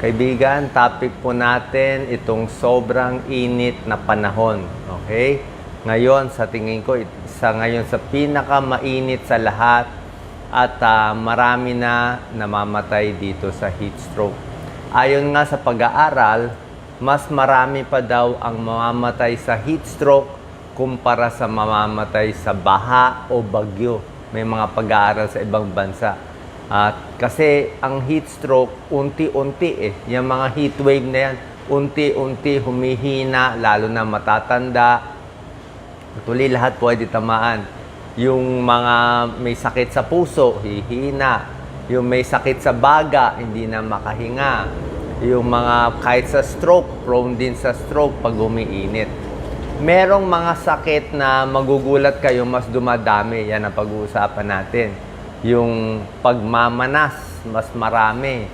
Kaibigan, topic po natin itong sobrang init na panahon. Okay? Ngayon, sa tingin ko, sa ngayon sa pinakamainit sa lahat at ah, marami na namamatay dito sa heat stroke. Ayon nga sa pag-aaral, mas marami pa daw ang mamamatay sa heat stroke kumpara sa mamamatay sa baha o bagyo. May mga pag-aaral sa ibang bansa. At kasi ang heat stroke, unti-unti eh. Yung mga heat wave na yan, unti-unti humihina, lalo na matatanda. Tuloy lahat pwede tamaan. Yung mga may sakit sa puso, hihina. Yung may sakit sa baga, hindi na makahinga. Yung mga kahit sa stroke, prone din sa stroke pag umiinit. Merong mga sakit na magugulat kayo, mas dumadami. Yan ang pag-uusapan natin. Yung pagmamanas, mas marami.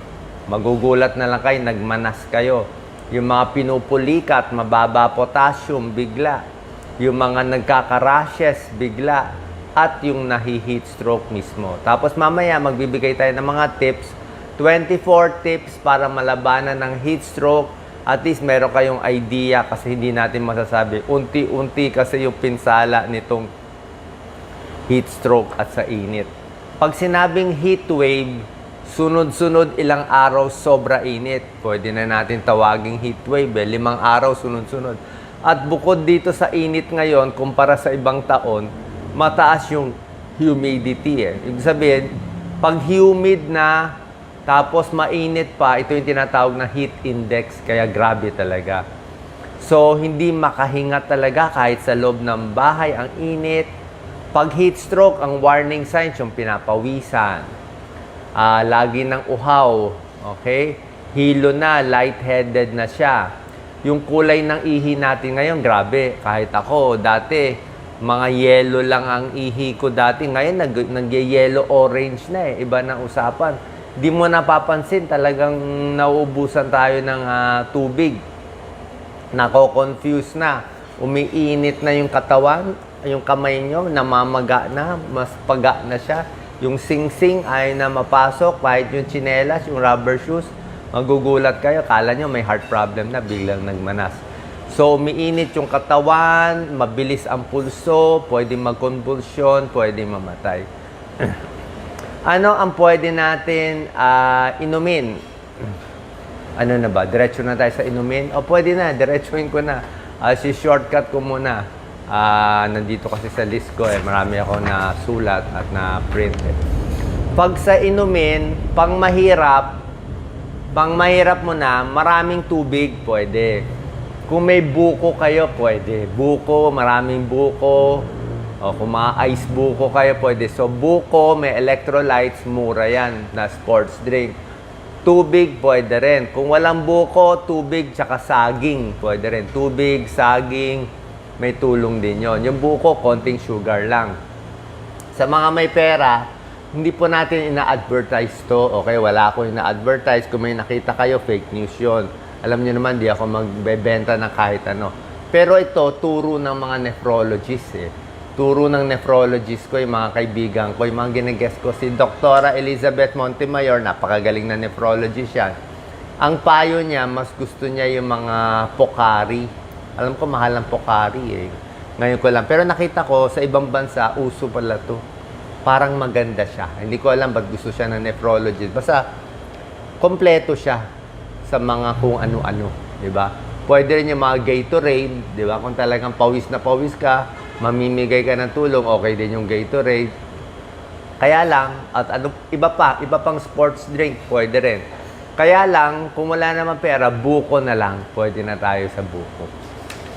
Magugulat na lang kayo, nagmanas kayo. Yung mga pinupulikat, mababa potassium, bigla. Yung mga nagkaka-rashes, bigla. At yung nahi-heat stroke mismo. Tapos mamaya, magbibigay tayo ng mga tips. 24 tips para malabanan ng heat stroke at least meron kayong idea kasi hindi natin masasabi. Unti-unti kasi yung pinsala nitong heat stroke at sa init. Pag sinabing heat wave, sunod-sunod ilang araw sobra init. Pwede na natin tawaging heat wave, eh. limang araw sunod-sunod. At bukod dito sa init ngayon, kumpara sa ibang taon, mataas yung humidity. Eh. Ibig sabihin, pag humid na, tapos mainit pa, ito yung tinatawag na heat index, kaya grabe talaga. So, hindi makahinga talaga kahit sa loob ng bahay, ang init. Pag heat stroke, ang warning signs yung pinapawisan. Ah, lagi ng uhaw, okay? Hilo na, lightheaded na siya. Yung kulay ng ihi natin ngayon, grabe. Kahit ako, dati, mga yellow lang ang ihi ko dati. Ngayon, nag, nag-yellow orange na eh. Iba na usapan. Di mo napapansin, talagang nauubusan tayo ng ah, tubig. Nako-confuse na. Umiinit na yung katawan, yung kamay nyo, namamaga na, mas paga na siya. Yung sing-sing ay na mapasok, kahit yung chinelas, yung rubber shoes, magugulat kayo, kala nyo may heart problem na, biglang nagmanas. So, umiinit yung katawan, mabilis ang pulso, pwede magkonvulsyon, pwede mamatay. ano ang pwede natin ah, inumin? ano na ba? Diretso na tayo sa inumin? O pwede na, diretsuhin ko na. Ah, si shortcut ko muna. Ah, nandito kasi sa list ko eh, marami ako na sulat at na print eh. Pag sa inumin, pang mahirap, pang mahirap mo na, maraming tubig, pwede. Kung may buko kayo, pwede. Buko, maraming buko. O kung mga ice buko kayo, pwede. So, buko, may electrolytes, mura yan na sports drink. Tubig, pwede rin. Kung walang buko, tubig, tsaka saging, pwede rin. Tubig, saging, may tulong din yon. Yung buko, konting sugar lang. Sa mga may pera, hindi po natin ina-advertise to. Okay, wala ako ina-advertise. Kung may nakita kayo, fake news yon. Alam niyo naman, di ako magbebenta ng kahit ano. Pero ito, turo ng mga nephrologists eh. Turo ng nephrologist ko, yung mga kaibigan ko, yung mga ginagest ko. Si Dr. Elizabeth Montemayor, napakagaling na nephrologist yan. Ang payo niya, mas gusto niya yung mga pokari. Alam ko, mahal ang pokari eh. Ngayon ko lang. Pero nakita ko, sa ibang bansa, uso pala to. Parang maganda siya. Hindi ko alam ba't gusto siya ng nephrologist. Basta, kompleto siya sa mga kung ano-ano. Di ba? Pwede rin yung mga Gatorade. Di ba? Kung talagang pawis na pawis ka, mamimigay ka ng tulong, okay din yung Gatorade. Kaya lang, at ano, iba pa, iba pang sports drink, pwede rin. Kaya lang, kung wala naman pera, buko na lang. Pwede na tayo sa buko.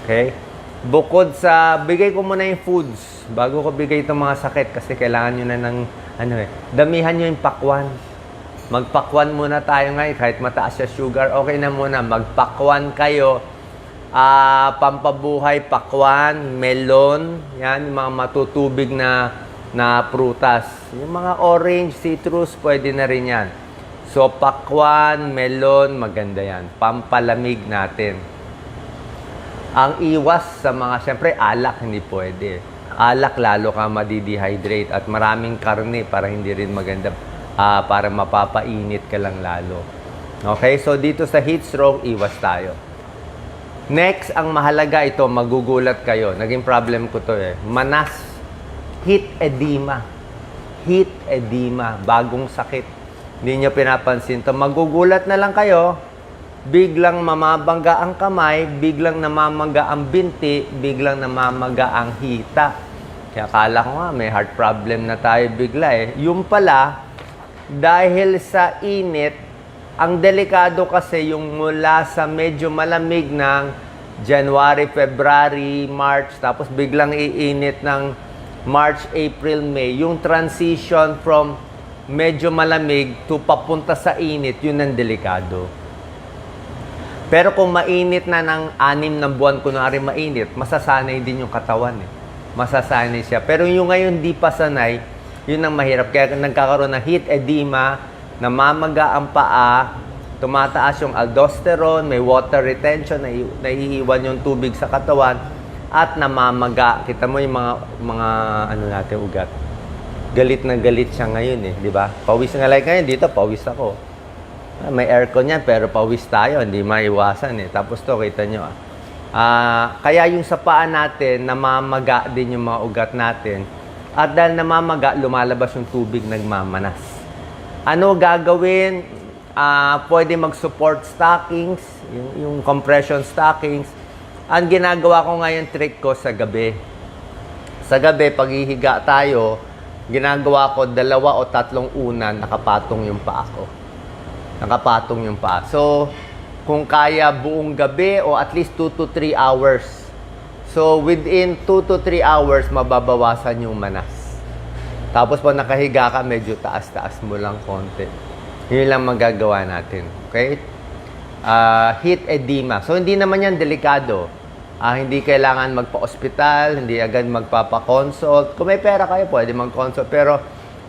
Okay? Bukod sa, bigay ko muna yung foods bago ko bigay itong mga sakit kasi kailangan nyo na ng, ano eh, damihan nyo yung pakwan. Magpakwan muna tayo ngayon kahit mataas siya sugar, okay na muna. Magpakwan kayo. Ah, pampabuhay, pakwan, melon, yan, yung mga matutubig na na prutas. Yung mga orange, citrus, pwede na rin yan. So, pakwan, melon, maganda yan. Pampalamig natin. Ang iwas sa mga, syempre, alak hindi pwede. Alak lalo ka madidehydrate at maraming karne para hindi rin maganda, ah, para mapapainit ka lang lalo. Okay, so dito sa heat stroke, iwas tayo. Next, ang mahalaga ito, magugulat kayo. Naging problem ko to eh. Manas. Heat edema. Heat edema. Bagong sakit. Hindi nyo pinapansin to. Magugulat na lang kayo. Biglang mamabangga ang kamay, biglang namamaga ang binti, biglang namamaga ang hita. Kaya akala ko nga, may heart problem na tayo bigla eh. Yung pala, dahil sa init, ang delikado kasi yung mula sa medyo malamig ng January, February, March, tapos biglang iinit ng March, April, May. Yung transition from medyo malamig to papunta sa init, yun ang delikado. Pero kung mainit na ng anim na buwan, kunwari mainit, masasanay din yung katawan eh. Masasanay siya. Pero yung ngayon di pa sanay, yun ang mahirap. Kaya nagkakaroon ng heat edema, namamaga ang paa, tumataas yung aldosterone, may water retention, nai- naiiwan yung tubig sa katawan, at namamaga. Kita mo yung mga, mga ano natin, ugat. Galit na galit siya ngayon eh, di ba? Pawis nga like ngayon, dito pawis ako. Ah, May aircon yan, pero pawis tayo, hindi maiwasan eh. Tapos to, kita nyo ah. Ah, kaya yung sa paa natin, namamaga din yung mga ugat natin. At dahil namamaga, lumalabas yung tubig, nagmamanas. Ano gagawin? Ah, pwede mag-support stockings, yung, yung compression stockings. Ang ginagawa ko ngayon, trick ko sa gabi. Sa gabi, pag ihiga tayo, ginagawa ko dalawa o tatlong unan, nakapatong yung paa ko nakapatong yung paa. So, kung kaya buong gabi o at least 2 to 3 hours. So, within 2 to 3 hours, mababawasan yung manas. Tapos pag nakahiga ka, medyo taas-taas mo lang konti. Yun lang magagawa natin. Okay? Ah, heat edema. So, hindi naman yan delikado. Ah, hindi kailangan magpa-hospital, hindi agad magpapa-consult. Kung may pera kayo, pwede mag-consult. Pero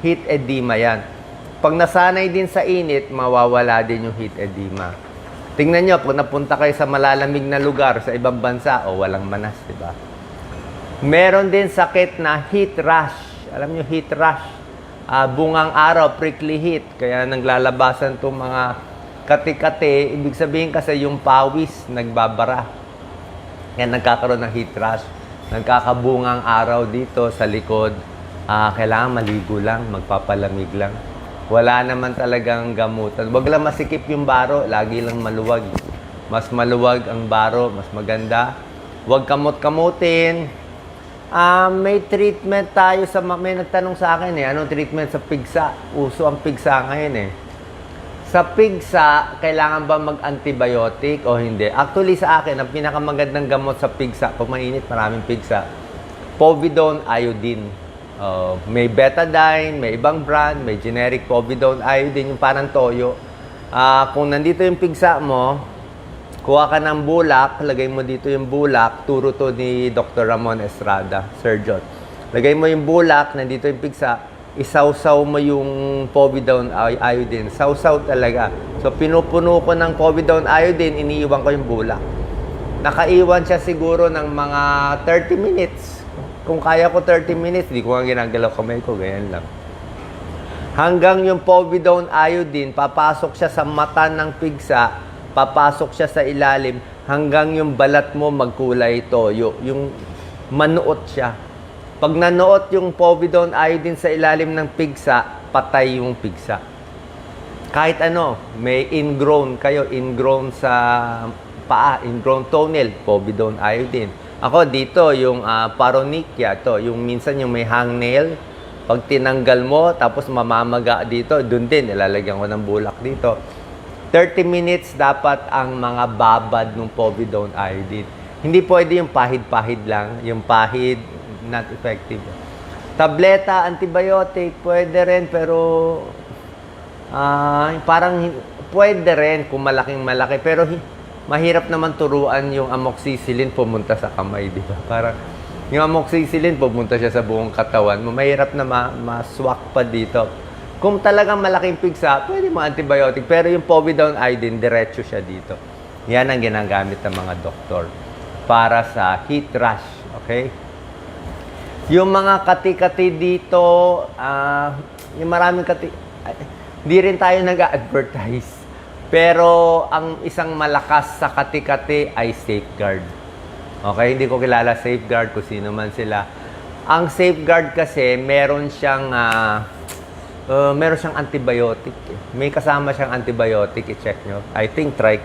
heat edema yan. Pag nasanay din sa init, mawawala din yung heat edema. Tingnan nyo, kung napunta kayo sa malalamig na lugar sa ibang bansa, o walang manas, di ba? Meron din sakit na heat rash. Alam nyo, heat rash. Ah, bungang araw, prickly heat. Kaya naglalabasan itong mga kati-kati. Ibig sabihin kasi yung pawis nagbabara. Kaya nagkakaroon ng heat rash. Nagkakabungang araw dito sa likod. Ah, kailangan maligo lang, magpapalamig lang. Wala naman talagang gamutan. Huwag lang masikip yung baro, lagi lang maluwag. Mas maluwag ang baro, mas maganda. Huwag kamot-kamutin. Ah, may treatment tayo sa ma- may nagtanong sa akin eh, anong treatment sa pigsa? Uso ang pigsa ngayon eh. Sa pigsa, kailangan ba mag-antibiotic o hindi? Actually sa akin, ang pinakamagandang gamot sa pigsa, kung mainit, maraming pigsa, povidone iodine. Oh, may betadine, may ibang brand, may generic povidone iodine, yung parang toyo. Ah, kung nandito yung pigsa mo, kuha ka ng bulak, lagay mo dito yung bulak, turo to ni Dr. Ramon Estrada, surgeon. Lagay mo yung bulak, nandito yung pigsa, isawsaw mo yung povidone iodine. Sawsaw talaga. So, pinupuno ko ng povidone iodine, iniiwan ko yung bulak. Nakaiwan siya siguro ng mga 30 minutes. Kung kaya ko 30 minutes, di ko nga ginagalaw kamay ko, ganyan lang. Hanggang yung povidone iodine, papasok siya sa mata ng pigsa, papasok siya sa ilalim, hanggang yung balat mo magkulay toyo. Yung manuot siya. Pag nanuot yung povidone iodine sa ilalim ng pigsa, patay yung pigsa. Kahit ano, may ingrown kayo, ingrown sa paa, ingrown toenail, povidone iodine. Ako dito, yung uh, paronychia, to, yung minsan yung may hangnail, pag tinanggal mo, tapos mamamaga dito, dun din, ilalagyan ko ng bulak dito. 30 minutes dapat ang mga babad ng povidone iodine. Hindi pwede yung pahid-pahid lang, yung pahid, not effective. Tableta, antibiotic, pwede rin, pero ah parang pwede rin kung malaking malaki, pero mahirap naman turuan yung amoxicillin pumunta sa kamay, di ba? Parang yung amoxicillin pumunta siya sa buong katawan mo. Mahirap na ma- maswak pa dito. Kung talagang malaking pigsa, pwede mo antibiotic. Pero yung povidone iodine, diretso siya dito. Yan ang ginagamit ng mga doktor para sa heat rash. Okay? Yung mga kati-kati dito, ah, yung maraming kati... Hindi rin tayo nag-advertise. Pero ang isang malakas sa kati-kati ay safeguard. Okay, hindi ko kilala safeguard kung sino man sila. Ang safeguard kasi meron siyang ah, uh, meron siyang antibiotic. eh. May kasama siyang antibiotic, i-check nyo. I think try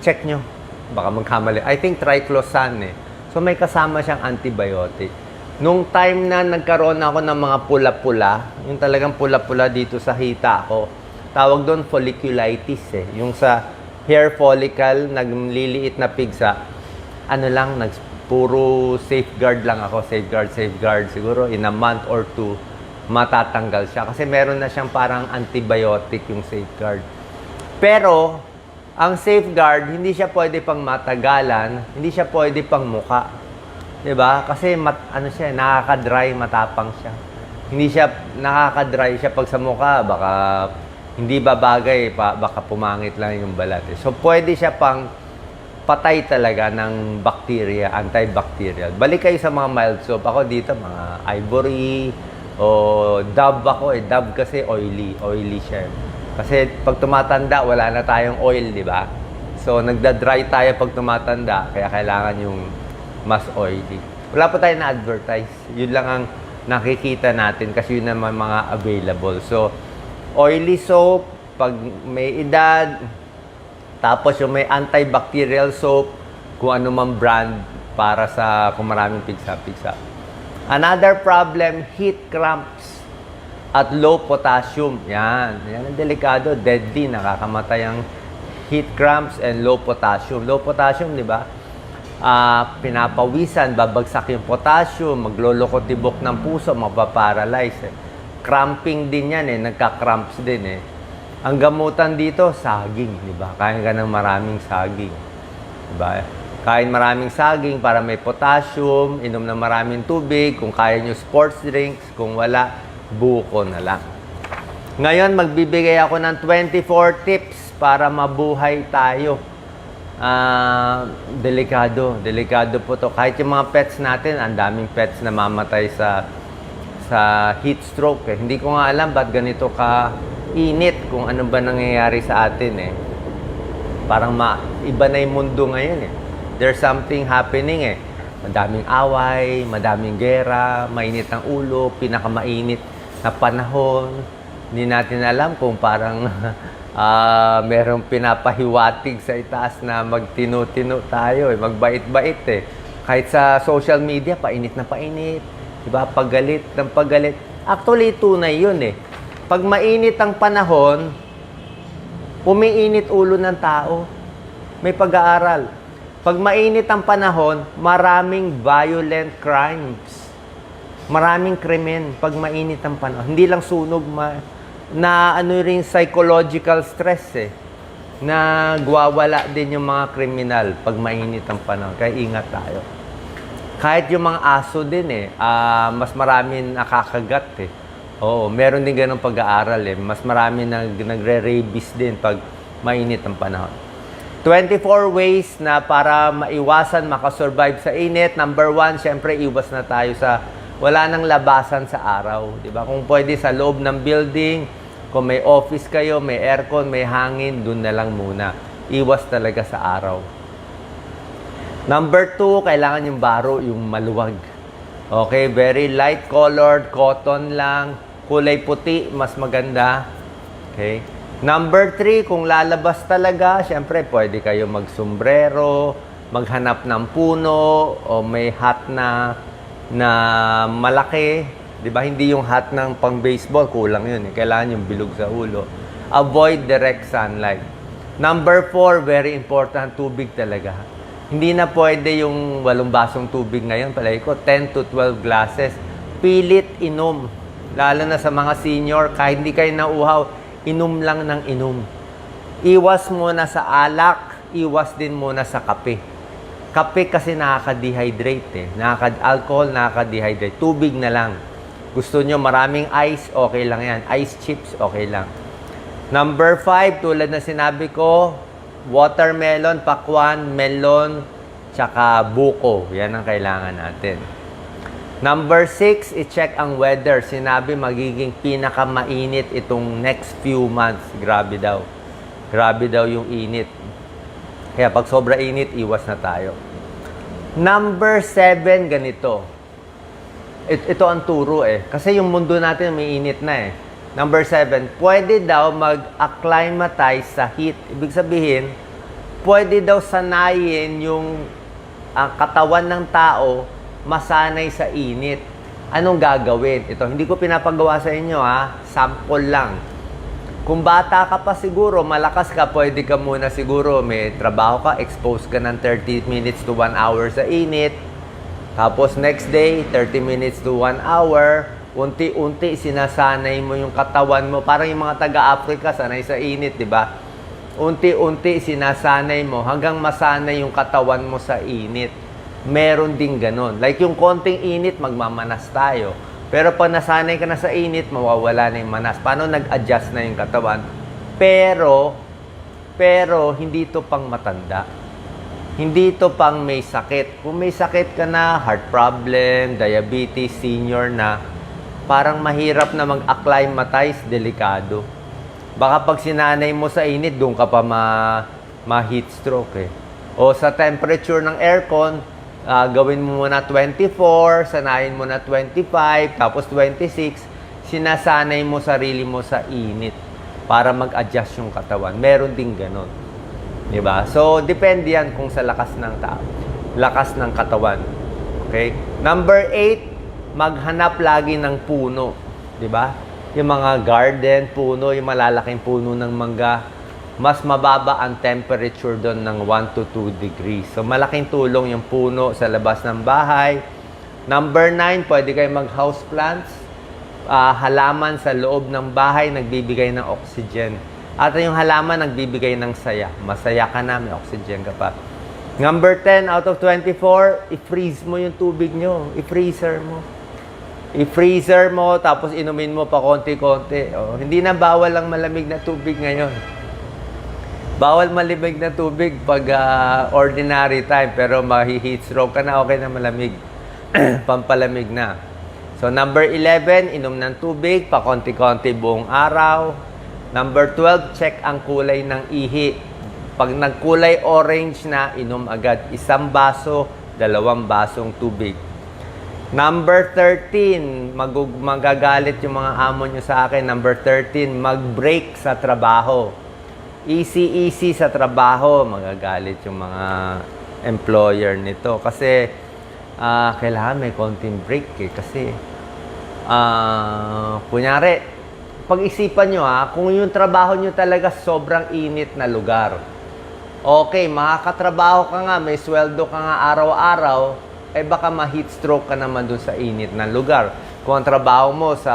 check nyo. Baka magkamali. I think triclosan eh. So may kasama siyang antibiotic. Nung time na nagkaroon ako ng mga pula-pula, yung talagang pula-pula dito sa hita ko, tawag doon folliculitis eh. Yung sa hair follicle, nagliliit na pigsa, ano lang, nag, puro safeguard lang ako. Safeguard, safeguard. Siguro in a month or two, matatanggal siya. Kasi meron na siyang parang antibiotic yung safeguard. Pero, ang safeguard, hindi siya pwede pang matagalan, hindi siya pwede pang muka. 'Di ba? Kasi mat, ano siya, nakaka-dry, matapang siya. Hindi siya nakaka-dry siya pag sa mukha, baka hindi babagay, pa, baka pumangit lang yung balat. eh. So pwede siya pang patay talaga ng bacteria, antibacterial. Balik kayo sa mga mild soap. Ako dito, mga ivory, o Dove ako eh. Dove kasi oily. Oily siya. Kasi pag tumatanda, wala na tayong oil, di ba? So, nagda-dry tayo pag tumatanda. Kaya kailangan yung mas oily. Wala pa tayo na-advertise. Yun lang ang nakikita natin kasi yun naman mga available. So, oily soap, pag may edad, tapos yung may antibacterial soap, kung ano man brand para sa kung maraming pigsa-pigsa. Another problem, heat cramps at low potassium. Yan. Yan ang delikado. Deadly. Nakakamatay ang heat cramps and low potassium. Low potassium, di ba? Ah, pinapawisan, babagsak yung potassium, maglolokotibok ng puso, mapaparalyze. Eh. Cramping din yan eh. Nagka-cramps din eh. Ang gamutan dito, saging, di ba? Kain ka ng maraming saging. Di ba? Kain maraming saging para may potassium, inom ng maraming tubig, kung kaya nyo sports drinks, kung wala, buko na lang. Ngayon, magbibigay ako ng 24 tips para mabuhay tayo. Ah, delikado, delikado po to. Kahit yung mga pets natin, ang daming pets na mamatay sa sa heat stroke. Eh. Hindi ko nga alam ba't ganito ka init kung ano ba nangyayari sa atin eh. Parang ma iba na yung mundo ngayon eh. There's something happening eh. Madaming away, madaming gera, mainit ang ulo, pinakamainit na panahon. Hindi natin alam kung parang ah merong pinapahiwatig sa itaas na magtino-tino tayo eh, magbait-bait eh. Kahit sa social media, painit na painit. Diba? Pagalit ng pagalit. Actually, tunay yun eh. Pag mainit ang panahon, umiinit ulo ng tao. May pag-aaral. Pag mainit ang panahon, maraming violent crimes. Maraming krimen pag mainit ang panahon. Hindi lang sunog, ma na ano rin psychological stress eh. Na gwawala din yung mga kriminal pag mainit ang panahon. Kaya ingat tayo. Kahit yung mga aso din eh, ah, mas marami nakakagat eh. Oo, meron din ganong pag-aaral eh. Mas marami nag, nagre-rabies din pag mainit ang panahon. 24 ways na para maiwasan, makasurvive sa init. Number one, syempre, iwas na tayo sa wala nang labasan sa araw. Di ba? Kung pwede sa loob ng building, kung may office kayo, may aircon, may hangin, dun na lang muna. Iwas talaga sa araw. Number two, kailangan yung baro, yung maluwag. Okay, very light colored, cotton lang. Kulay puti, mas maganda. Okay. Number three, kung lalabas talaga, syempre pwede kayo magsombrero, maghanap ng puno, o may hat na na malaki. Di ba? Hindi yung hat ng pang baseball, kulang yun. Eh. Kailangan yung bilog sa ulo. Avoid direct sunlight. Number four, very important, tubig talaga. Hindi na pwede yung walong basong tubig ngayon. Palagi ko, 10 to 12 glasses. Pilit inom. Lalo na sa mga senior, kahit hindi kayo nauhaw, inom lang ng inom. Iwas muna sa alak, iwas din muna sa kape. Kape kasi nakaka-dehydrate eh. Nakaka-alcohol, nakaka-dehydrate. Tubig na lang. Gusto nyo maraming ice, okay lang yan. Ice chips, okay lang. Number five, tulad na sinabi ko, watermelon, pakwan, melon, tsaka buko. Yan ang kailangan natin. Number six, i-check ang weather. Sinabi magiging pinakamainit itong next few months. Grabe daw. Grabe daw yung init. Kaya pag sobra init, iwas na tayo. Number seven, ganito. It- ito ang turo eh. Kasi yung mundo natin may init na eh. Number seven, pwede daw mag-acclimatize sa heat. Ibig sabihin, pwede daw sanayin yung ang katawan ng tao masanay sa init. Anong gagawin? Ito, hindi ko pinapagawa sa inyo ha. Sample lang. Kung bata ka pa siguro, malakas ka, pwede ka muna siguro, may trabaho ka, expose ka ng 30 minutes to 1 hour sa init. Tapos next day, 30 minutes to 1 hour. Unti-unti, sinasanay mo yung katawan mo. Parang yung mga taga-Africa, sanay sa init, di ba? Unti-unti, sinasanay mo hanggang masanay yung katawan mo sa init. Meron din ganun. Like yung konting init, magmamanas tayo. Pero pag nasanay ka na sa init, mawawala na yung manas. Paano nag-adjust na yung katawan? Pero, pero hindi to pang matanda. Hindi to pang may sakit. Kung may sakit ka na, heart problem, diabetes, senior na, parang mahirap na mag-acclimatize, delikado. Baka pag sinanay mo sa init, doon ka pa ma, ma-heat stroke eh. O sa temperature ng aircon, ah, gawin mo muna 24, sanayin mo na 25, tapos 26, sinasanay mo sarili mo sa init para mag-adjust yung katawan. Meron din ganon. 'Di ba? So, depende yan kung sa lakas ng tao. Lakas ng katawan. Okay? Number 8, maghanap lagi ng puno. 'Di ba? Yung mga garden, puno, yung malalaking puno ng mangga, mas mababa ang temperature doon ng 1 to 2 degrees. So, malaking tulong yung puno sa labas ng bahay. Number 9, pwede kayo mag-house plants. Ah, halaman sa loob ng bahay, nagbibigay ng oxygen. At yung halaman, nagbibigay ng saya. Masaya ka na, may oxygen ka pa. Number 10 out of 24, i-freeze mo yung tubig nyo. I-freezer mo. I-freezer mo, tapos inumin mo pa konti-konti. Oh, hindi na bawal ang malamig na tubig ngayon. Bawal malimig na tubig pag ah, ordinary time, pero mahi-heat stroke ka na, okay na malamig. Pampalamig na. So, number 11, inom ng tubig, pa konti-konti buong araw. Number 12, check ang kulay ng ihi. Pag nagkulay orange na, inom agad isang baso, dalawang basong tubig. Number 13, magug- magagalit yung mga amo nyo sa akin. Number 13, mag-break sa trabaho. Easy-easy sa trabaho, magagalit yung mga employer nito. Kasi, ah, kailangan may konting break eh. Kasi, ah, kunyari, pag-isipan nyo ha, kung yung trabaho nyo talaga sobrang init na lugar. Okay, makakatrabaho ka nga, may sweldo ka nga araw-araw, eh baka ma-heat stroke ka naman dun sa init na lugar. Kung ang trabaho mo sa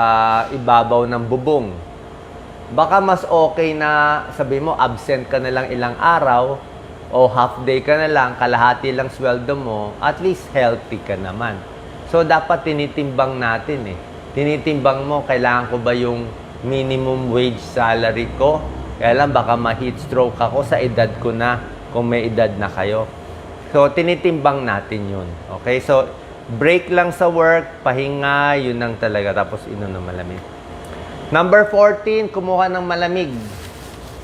ibabaw ng bubong, baka mas okay na sabi mo absent ka na lang ilang araw o half day ka na lang, kalahati lang sweldo mo, at least healthy ka naman. So dapat tinitimbang natin eh. Tinitimbang mo, kailangan ko ba yung minimum wage salary ko? Kaya lang baka ma-heat stroke ako sa edad ko na kung may edad na kayo. So, tinitimbang natin yun. Okay? So, break lang sa work, pahinga, yun lang talaga. Tapos, inom ng malamig. Number 14, kumuha ng malamig.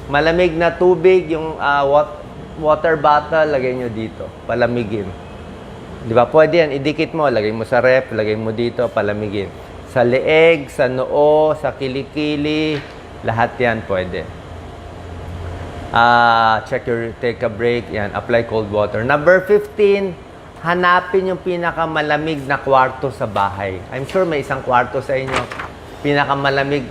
Malamig na tubig, yung wat- water bottle, lagay nyo dito. Palamigin. Di ba? Pwede yan. Idikit mo. Lagay mo sa ref, lagay mo dito, palamigin. Sa leeg, sa noo, sa kilikili, lahat yan pwede. Ah, check your, take a break, yan, apply cold water. Number 15, hanapin yung pinakamalamig na kwarto sa bahay. I'm sure may isang kwarto sa inyo, pinakamalamig,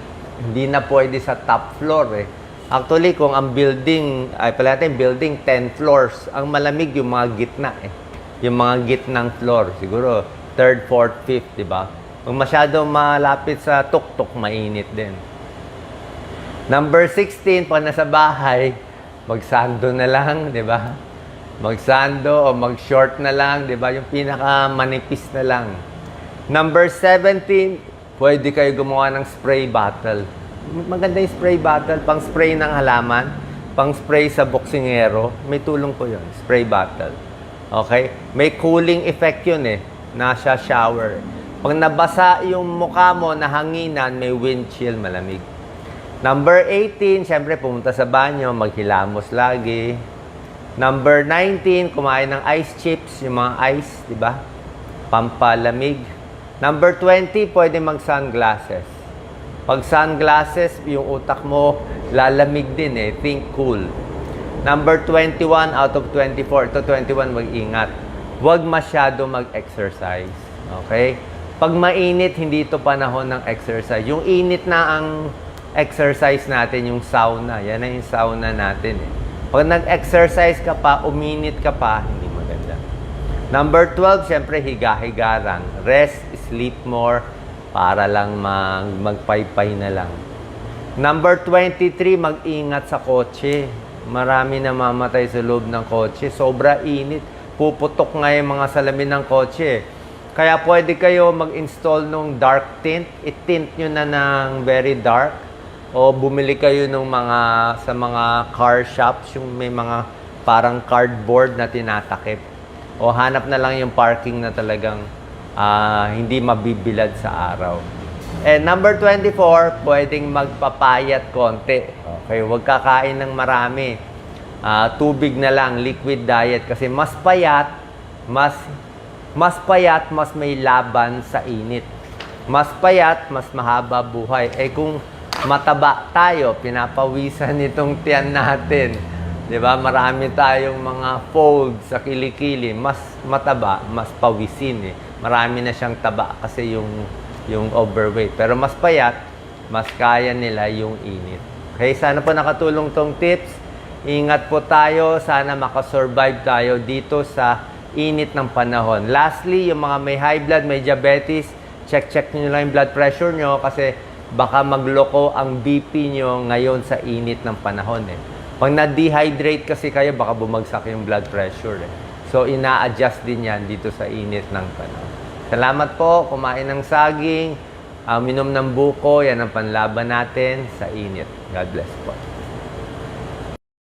hindi na pwede sa top floor eh. Actually, kung ang building, ay pala natin, building 10 floors, ang malamig yung mga gitna eh. Yung mga gitnang floor, siguro third, fourth, fifth, di ba? Kung masyado malapit sa tuktok, mainit din. Number 16, pag nasa bahay, magsando na lang, di ba? Magsando o mag-short na lang, di ba? Yung pinaka manipis na lang. Number 17, pwede kayo gumawa ng spray bottle. Maganda yung spray bottle, pang spray ng halaman, pang spray sa boksingero. May tulong po yun, spray bottle. Okay? May cooling effect yun eh. Nasa shower. Pag nabasa yung mukha mo na hanginan, may wind chill, malamig. Number 18, syempre pumunta sa banyo, maghilamos lagi. Number 19, kumain ng ice chips, yung mga ice, di ba? Pampalamig. Number 20, pwede mag-sunglasses. Pag sunglasses, yung utak mo lalamig din eh. Think cool. Number 21 out of 24. Ito 21, mag-ingat. Huwag masyado mag-exercise. Okay? Pag mainit, hindi ito panahon ng exercise. Yung init na ang exercise natin, yung sauna. Yan na yung sauna natin eh. Pag nag-exercise ka pa, uminit ka pa, hindi maganda. Number 12, syempre higa-higa lang. Rest, sleep more, para lang mag magpaypay na lang. Number 23, mag-ingat sa kotse. Marami na mamatay sa loob ng kotse. Sobra init. Puputok nga yung mga salamin ng kotse. Kaya pwede kayo mag-install nung dark tint. I-tint nyo na ng very dark. O bumili kayo nung mga sa mga car shops, yung may mga parang cardboard na tinatakip. O hanap na lang yung parking na talagang ah, hindi mabibilad sa araw. And number 24, pwedeng magpapayat konti. Okay, huwag kakain ng marami. Ah, tubig na lang, liquid diet. Kasi mas payat, mas, mas payat, mas may laban sa init. Mas payat, mas mahaba buhay. Eh kung mataba tayo, pinapawisan itong tiyan natin. 'Di ba? Marami tayong mga folds sa kilikili, mas mataba, mas pawisin eh. Marami na siyang taba kasi yung yung overweight. Pero mas payat, mas kaya nila yung init. Okay, sana po nakatulong tong tips. Ingat po tayo, sana makasurvive tayo dito sa init ng panahon. Lastly, yung mga may high blood, may diabetes, check-check nyo lang yung blood pressure nyo kasi baka magloko ang BP nyo ngayon sa init ng panahon eh. Pag na-dehydrate kasi kayo, baka bumagsak yung blood pressure eh. So, ina-adjust din yan dito sa init ng panahon. Salamat po, kumain ng saging, uh, minom ng buko, yan ang panlaban natin sa init. God bless po.